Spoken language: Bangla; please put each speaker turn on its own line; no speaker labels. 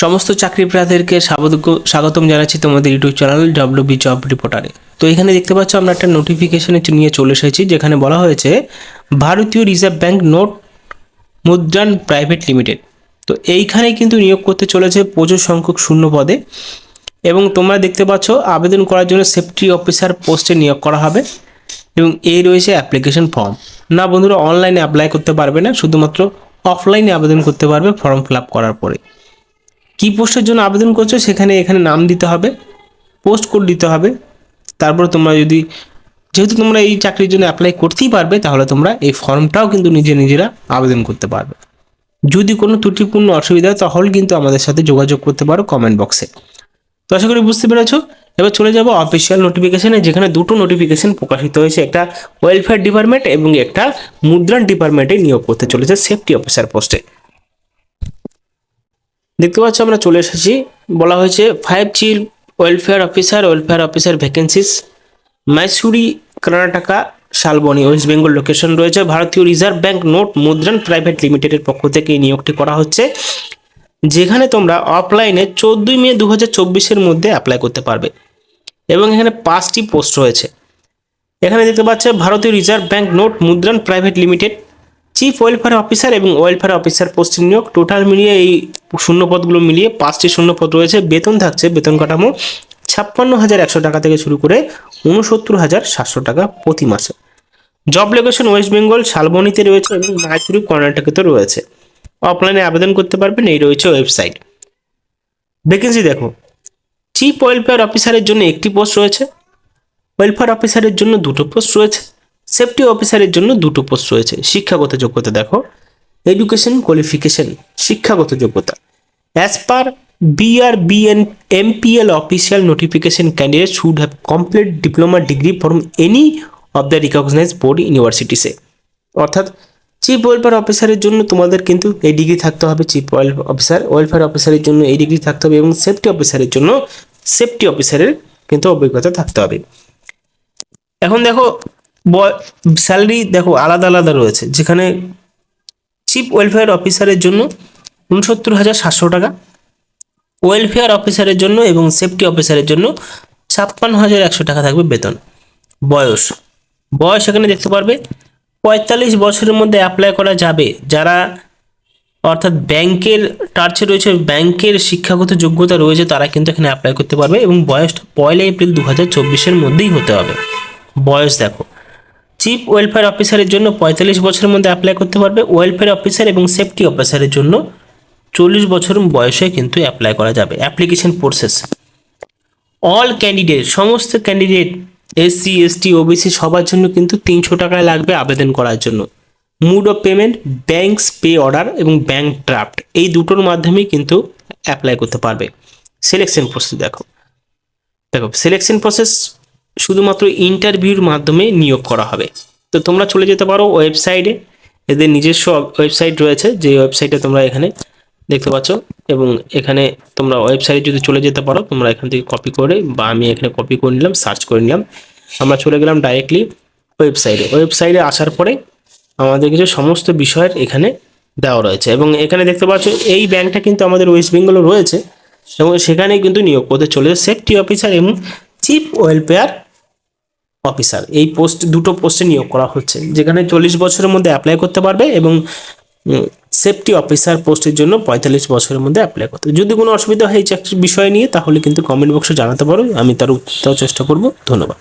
সমস্ত চাকরি প্রার্থীদেরকে স্বাগত- স্বাগতম জানাচ্ছি তোমাদের YouTube channel W B job রিপোর্টারে তো এখানে দেখতে পাচ্ছ, আমরা একটা নোটিফিকেশন নিয়ে চলে এসেছি, যেখানে বলা হয়েছে, Bharatiya reserve bank note Mudran private limited তো এইখানে কিন্তু নিয়োগ করতে চলেছে প্রচুর সংখ্যক শূন্য পদে। এবং তোমরা দেখতে পাচ্ছ, আবেদন করার জন্য সেফটি অফিসার পোস্টে নিয়োগ করা হবে। এবং এই রয়েছে অ্যাপ্লিকেশন ফর্ম না, বন্ধুরা অনলাইনে অ্যাপ্লাই করতে পারবে না, শুধুমাত্র অফলাইনে আবেদন করতে পারবে ফর্ম ফিল করার পরে। কি পোস্টের জন্য আবেদন করছ সেখানে এখানে নাম দিতে হবে, পোস্ট কোড দিতে হবে। তারপর তোমরা যদি, যেহেতু তোমরা এই চাকরির জন্য অ্যাপ্লাই করতেই পারবে, তাহলে তোমরা এই ফর্মটাও কিন্তু নিজে নিজেরা আবেদন করতে পারবে। যদি কোনো ত্রুটিপূর্ণ অসুবিধা হয়, তাহলে কিন্তু আমাদের সাথে যোগাযোগ করতে পারো কমেন্ট বক্সে তো আশা করি বুঝতে পেরেছ। এবার চলে যাব অফিসিয়াল নোটিফিকেশনে যেখানে দুটো নোটিফিকেশন প্রকাশিত হয়েছে। একটা ওয়েলফেয়ার ডিপার্টমেন্ট এবং একটা মুদ্রণ ডিপার্টমেন্টে নিয়োগ করতে চলেছে সেফটি অফিসার পোস্টে দেখতে পাচ্ছ, আমরা চলে এসেছি। বলা হয়েছে five chief welfare officer welfare officer vacancies Mysuru Karnataka Salboni West Bengal location রয়েছে। Bharatiya reserve bank note Mudran private লিমিটেডের পক্ষ থেকে এই নিয়োগটি করা হচ্ছে, যেখানে তোমরা অফলাইনে চোদ্দোই মে দু হাজার মধ্যে অ্যাপ্লাই করতে পারবে। এবং এখানে পাঁচটি পোস্ট রয়েছে। এখানে দেখতে পাচ্ছে, Bharatiya reserve bank note Mudran private limited chief welfare officer এবং ওয়েলফেয়ার অফিসার পোস্টের নিয়োগ। টোটাল মিলিয়ে এই শূন্যপদগুলো মিলিয়ে পাঁচটি শূন্যপদ রয়েছে। বেতন থাকছে, বেতন কাঠামো ছাপ্পান্ন হাজার একশো টাকা থেকে শুরু করে উনসত্তর হাজার সাতশো টাকা প্রতি মাসে। জব লোকেশন ওয়েস্ট বেঙ্গল শালবনিতে রয়েছে এবং মাইসুরি কর্ণাটকেতে রয়েছে। অফলাইনে আবেদন করতে পারবেন, এই রয়েছে ওয়েবসাইট ভ্যাকেন্সি দেখো। চিফ ওয়েলফেয়ার অফিসারের জন্য একটি পোস্ট রয়েছে। ওয়েলফেয়ার অফিসারের জন্য দুটো পোস্ট রয়েছে। সেফটি অফিসারের জন্য দুটো পোস্ট রয়েছে। শিক্ষাগত যোগ্যতা দেখো। এডুকেশন কোয়ালিফিকেশন শিক্ষাগত যোগ্যতা। As per BR BN MPL official notification candidate should have complete diploma degree from any of the recognise board universities অর্থাৎ চিফ ওয়েলফেয়ার অফিসারের জন্য তোমাদের কিন্তু এই ডিগ্রি থাকতে হবে। চিফ অফিসার ওয়েলফেয়ার অফিসারের জন্য এই ডিগ্রি থাকতে হবে এবং সেফটি অফিসারের জন্য সেফটি অফিসারের কিন্তু অভিজ্ঞতা থাকতে হবে। এখন দেখো স্যালারি দেখো আলাদা আলাদা রয়েছে। যেখানে চিফ ওয়েলফেয়ার অফিসারের জন্য উনসত্তর হাজার সাতশো টাকা ওয়েলফেয়ার অফিসারের জন্য এবং সেফটি অফিসারের জন্য ছাপ্পান্ন হাজার একশো টাকা থাকবে বেতন। বয়স। বয়স এখানে দেখতে পারবে, পঁয়তাল্লিশ বছরের মধ্যে অ্যাপ্লাই করা যাবে। যারা অর্থাৎ ব্যাংকের টার্চে রয়েছে, ব্যাংকের শিক্ষাগত যোগ্যতা রয়েছে, তারা কিন্তু এখানে অ্যাপ্লাই করতে পারবে এবং বয়সটা পয়লা এপ্রিল দু হাজার চব্বিশের মধ্যেই হতে হবে। বয়স দেখো। চিফ ওয়েলফেয়ার অফিসারের জন্য পঁয়তাল্লিশ বছরের মধ্যে অ্যাপ্লাই করতে পারবে। ওয়েলফেয়ার অফিসার এবং সেফটি অফিসারের জন্য চল্লিশ বছর বয়সে কিন্তু অ্যাপ্লাই করা যাবে। অ্যাপ্লিকেশন প্রসেস অল ক্যান্ডিডেট সমস্ত ক্যান্ডিডেট এসসি এসটি ওবিসি সবার জন্য কিন্তু তিনশো টাকায় লাগবে আবেদন করার জন্য। Mode of payment banks pay order এবং ব্যাংক ড্রাফট এই দুটোর মাধ্যমেই কিন্তু অ্যাপ্লাই করতে পারবে। সিলেকশন প্রসেস দেখো। দেখো সিলেকশন প্রসেস শুধুমাত্র ইন্টারভিউর মাধ্যমে নিয়োগ করা হবে। তো তোমরা চলে যেতে পারো ওয়েবসাইটে এদের নিজস্ব ওয়েবসাইট রয়েছে যে ওয়েবসাইটে তোমরা এখানে দেখতে পাচ্ছ। এবং এখানে তোমরা ওয়েবসাইটে যদি চলে যেতে পারো, তোমরা এখান থেকে কপি করে বা আমি এখানে কপি করে নিলাম সার্চ করে নিলাম। আমরা চলে গেলাম ডাইরেক্টলি ওয়েবসাইটে ওয়েবসাইটে আসার পরে আমাদের কিছু সমস্ত বিষয়ের এখানে দেওয়া রয়েছে। এবং এখানে দেখতে পাচ্ছ, এই ব্যাংকটা কিন্তু আমাদের ওয়েস্ট বেঙ্গলও রয়েছে। এবং সেখানেই কিন্তু নিয়োগ করতে চলে সেফটি অফিসার এবং চিফ ওয়েলফেয়ার অফিসার। এই পোস্ট, দুটো পোস্টে নিয়োগ করা হচ্ছে। যেখানে চল্লিশ বছরের মধ্যে অ্যাপ্লাই করতে পারবে এবং সেফটি অফিসার পোস্টের জন্য পঁয়তাল্লিশ বছরের মধ্যে অ্যাপ্লাই করতে। যদি কোনো অসুবিধা হয় এই চাকরির বিষয় নিয়ে, তাহলে কিন্তু কমেন্ট বক্সে জানাতে পারো। আমি তার উত্তর চেষ্টা করব। ধন্যবাদ।